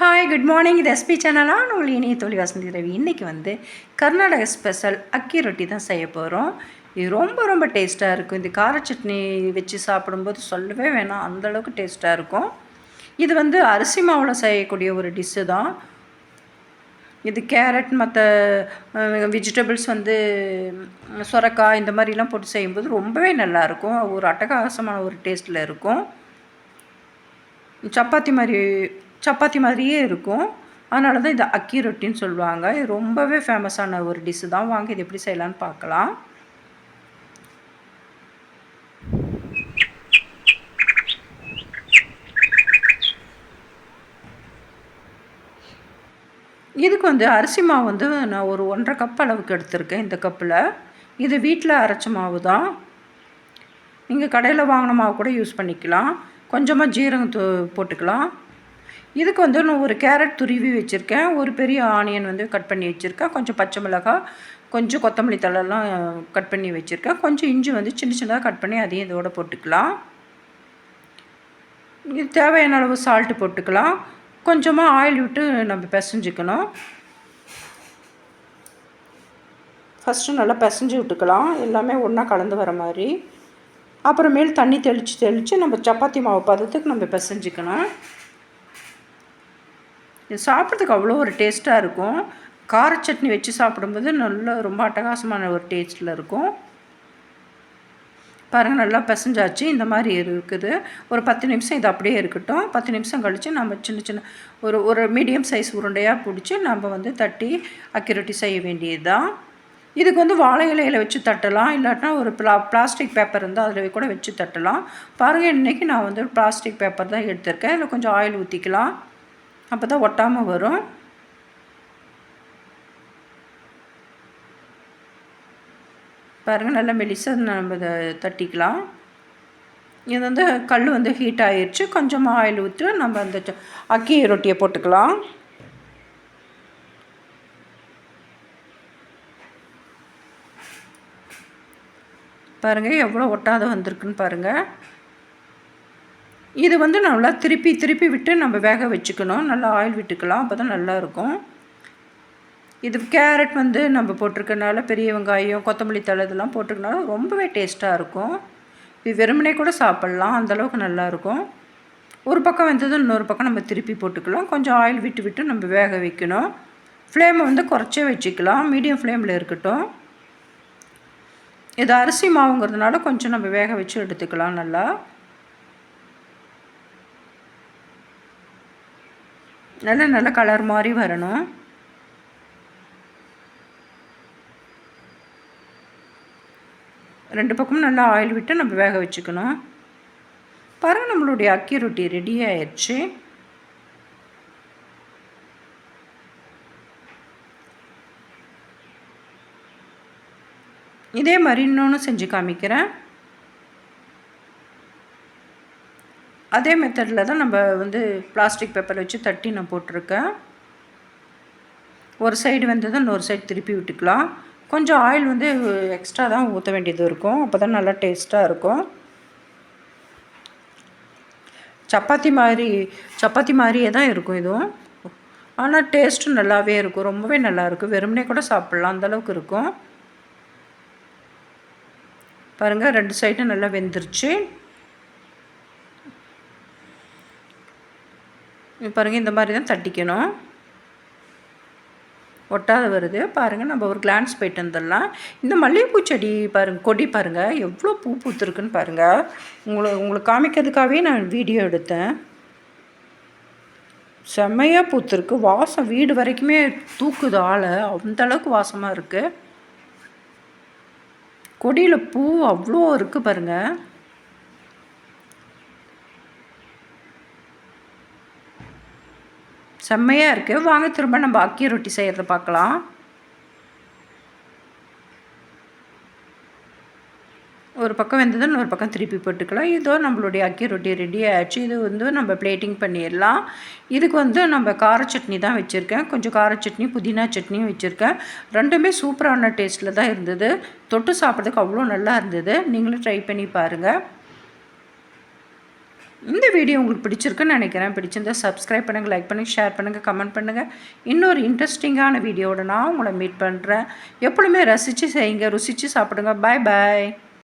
Hi good morning இது SP சேனலாக நான் இனிய இணைய வசந்தி ரவி. இன்றைக்கி வந்து கர்நாடக ஸ்பெஷல் அக்கி ரொட்டி தான் செய்ய போகிறோம் இது ரொம்ப ரொம்ப டேஸ்ட்டாக இருக்கும். இந்த கார சட்னி வச்சு சாப்பிடும்போது சொல்லவே வேணாம். அந்தளவுக்கு டேஸ்ட்டாக இருக்கும். இது வந்து அரிசி மாவில் செய்யக்கூடிய ஒரு டிஷ்ஷு தான். இது கேரட் மற்ற வெஜிடபிள்ஸ் வந்து சுரக்காய் இந்த மாதிரிலாம் போட்டு செய்யும்போது ரொம்பவே நல்லாயிருக்கும் ஒரு அட்டகாசமான ஒரு டேஸ்ட்டில் இருக்கும். சப்பாத்தி மாதிரி சப்பாத்தி மாதிரியே இருக்கும். அதனால தான் இது அக்கி ரொட்டின்னு சொல்லுவாங்க. இது ரொம்பவே ஃபேமஸான ஒரு டிஷ்ஷு தான். வாங்க இது எப்படி செய்யலான்னு பார்க்கலாம். இதுக்கு வந்து அரிசி மாவு வந்து நான் ஒரு ஒன்றரை கப் அளவுக்கு எடுத்திருக்கேன் இந்த கப்பில் இது வீட்டில் அரைச்ச மாவு தான். நீங்கள் கடையில் வாங்கின மாவு கூட யூஸ் பண்ணிக்கலாம். கொஞ்சமாக ஜீரகம் போட்டுக்கலாம். இதுக்கு வந்து நான் ஒரு கேரட் துருவி வச்சுருக்கேன். ஒரு பெரிய ஆனியன் வந்து கட் பண்ணி வச்சுருக்கேன். கொஞ்சம் பச்சை மிளகாய் கொஞ்சம் கொத்தமல்லி தழைலாம் கட் பண்ணி வச்சுருக்கேன். கொஞ்சம் இஞ்சி வந்து சின்ன சின்னதாக கட் பண்ணி அதையும் இதோட போட்டுக்கலாம். இது தேவையான அளவு சால்ட்டு போட்டுக்கலாம். கொஞ்சமாக ஆயில் விட்டு நம்ம பிசைஞ்சுக்கணும். ஃபஸ்ட்டு நல்லா பிசைஞ்சு விட்டுக்கலாம். எல்லாமே ஒன்றா கலந்து வர மாதிரி. அப்புறமேல் தண்ணி தெளித்து தெளித்து நம்ம சப்பாத்தி மாவு பதத்துக்கு நம்ம பிசைஞ்சிக்கணும். இது சாப்பிட்றதுக்கு அவ்வளோ ஒரு டேஸ்ட்டாக இருக்கும். கார சட்னி வச்சு சாப்பிடும்போது நல்ல ரொம்ப அட்டகாசமான ஒரு டேஸ்ட்டில் இருக்கும். பாருங்கள் நல்லா பிசைஞ்சாச்சு. இந்த மாதிரி இருக்குது. ஒரு பத்து நிமிஷம் இது அப்படியே இருக்கட்டும். பத்து நிமிஷம் கழித்து நம்ம சின்ன சின்ன ஒரு ஒரு மீடியம் சைஸ் உருண்டையாக பிடிச்சி நம்ம வந்து தட்டி அக்கி செய்ய வேண்டியது தான் இதுக்கு வந்து வாழை இலையில் வச்சு தட்டலாம். இல்லாட்டினா ஒரு பிளா பிளாஸ்டிக் பேப்பர் இருந்தால் அதில் கூட வச்சு தட்டலாம். பாருங்கள் இன்றைக்கி நான் வந்து பிளாஸ்டிக் பேப்பர் தான் எடுத்திருக்கேன். இதில் கொஞ்சம் ஆயில் ஊற்றிக்கலாம் அப்போ தான் ஒட்டாமல் வரும். பாருங்கள் நல்லா மெலிசாக நம்ம இதை தட்டிக்கலாம். இது வந்து கல் வந்து ஹீட் ஆயிடுச்சு கொஞ்சமாக ஆயில் ஊற்றி நம்ம அந்த அக்கி ரொட்டியை போட்டுக்கலாம். பாருங்கள் எவ்வளோ ஒட்டாத வந்திருக்குன்னு பாருங்கள் இது வந்து நல்லா திருப்பி திருப்பி விட்டு நம்ம வேக வச்சுக்கணும். நல்லா ஆயில் விட்டுக்கலாம். அப்போ தான் நல்லாயிருக்கும். இது கேரட் வந்து நம்ம போட்டிருக்கனால பெரிய வெங்காயம் கொத்தமல்லி தழை இதெல்லாம் போட்டிருக்கனால ரொம்பவே டேஸ்ட்டாக இருக்கும். இது வெறுமனே கூட சாப்பிட்லாம். அந்தளவுக்கு நல்லாயிருக்கும். ஒரு பக்கம் வந்ததும் இன்னொரு பக்கம் நம்ம திருப்பி போட்டுக்கலாம். கொஞ்சம் ஆயில் விட்டு விட்டு நம்ம வேக வைக்கணும். ஃப்ளேமை வந்து குறைச்சே வச்சுக்கலாம். மீடியம் ஃப்ளேமில் இருக்கட்டும். இது அரிசி மாவுங்கிறதுனால கொஞ்சம் நம்ம வேக வச்சு எடுத்துக்கலாம் நல்லா. நல்ல நல்ல கலர் மாதிரி வரணும். ரெண்டு பக்கமும் நல்லா ஆயில் விட்டு நம்ம வேக வச்சுக்கணும். பாருங்கள் நம்மளுடைய அக்கி ரொட்டி ரெடி ஆயிடுச்சு இதே மாதிரி இன்னொன்று செஞ்சு காமிக்கிறேன். அதே மெத்தடில் தான் நம்ம வந்து பிளாஸ்டிக் பேப்பர் வச்சு தட்டி நான் போட்டிருக்கேன். ஒரு சைடு வந்தது இன்னொரு சைடு திருப்பி விட்டுக்கலாம். கொஞ்சம் ஆயில் வந்து எக்ஸ்ட்ரா தான் ஊற்ற வேண்டியது இருக்கும். அப்போ தான் நல்லா டேஸ்ட்டாக இருக்கும். சப்பாத்தி மாதிரி சப்பாத்தி மாதிரியே தான் இருக்கும் இதுவும். ஆனால் டேஸ்ட்டும் நல்லாவே இருக்கும். ரொம்பவே நல்லாயிருக்கும் வெறுமனே கூட சாப்பிட்லாம். அந்தளவுக்கு இருக்கும். பாருங்கள் ரெண்டு சைடும் நல்லா வெந்துருச்சு. இப்போ பாருங்கள் இந்த மாதிரி தான் தட்டிக்கணும். ஒட்டாத வருது. பாருங்கள் நம்ம ஒரு கிளான்ஸ் போயிட்டு வந்துடலாம். இந்த மல்லிகைப்பூ செடி பாருங்கள் கொடி பாருங்கள் எவ்வளோ பூ பூத்துருக்குன்னு பாருங்கள் உங்களை உங்களுக்கு காமிக்கிறதுக்காகவே நான் வீடியோ எடுத்தேன். செம்மையாக பூத்துருக்கு. வாசம் வீடு வரைக்குமே தூக்குது ஆளை. அந்தளவுக்கு வாசமாக இருக்குது கொடியில் பூ அவ்வளோ இருக்குது பாருங்கள் செம்மையாக இருக்குது வாங்க திரும்ப நம்ம அக்கி ரொட்டி செய்கிறத பார்க்கலாம். ஒரு பக்கம் வெந்ததும் இன்னொரு பக்கம் திருப்பி போட்டுக்கலாம். இதோ நம்மளுடைய அக்கி ரொட்டி ரெடி ஆயிடுச்சு. இது வந்து நம்ம பிளேட்டிங் பண்ணிடலாம். இதுக்கு வந்து நம்ம கார சட்னி தான் வச்சுருக்கேன். கொஞ்சம் கார சட்னி புதினா சட்னியும் வச்சுருக்கேன். ரெண்டுமே சூப்பரான டேஸ்ட்டில் தான் இருந்தது. தொட்டு சாப்பிட்றதுக்கு அவ்வளோ நல்லா இருந்தது. நீங்களும் ட்ரை பண்ணி பாருங்கள் இந்த வீடியோ உங்களுக்கு பிடிச்சிருக்குன்னு நினைக்கிறேன். பிடிச்சிருந்தா சப்ஸ்கிரைப் பண்ணுங்கள் லைக் பண்ணுங்கள் ஷேர் பண்ணுங்கள் கமெண்ட் பண்ணுங்கள் இன்னொரு இன்ட்ரெஸ்டிங்கான வீடியோவோட நான் உங்களை மீட் பண்ணுறேன் எப்பொழுதுமே ரசித்து செய்யுங்க ருசித்து சாப்பிடுங்க. பாய் பாய்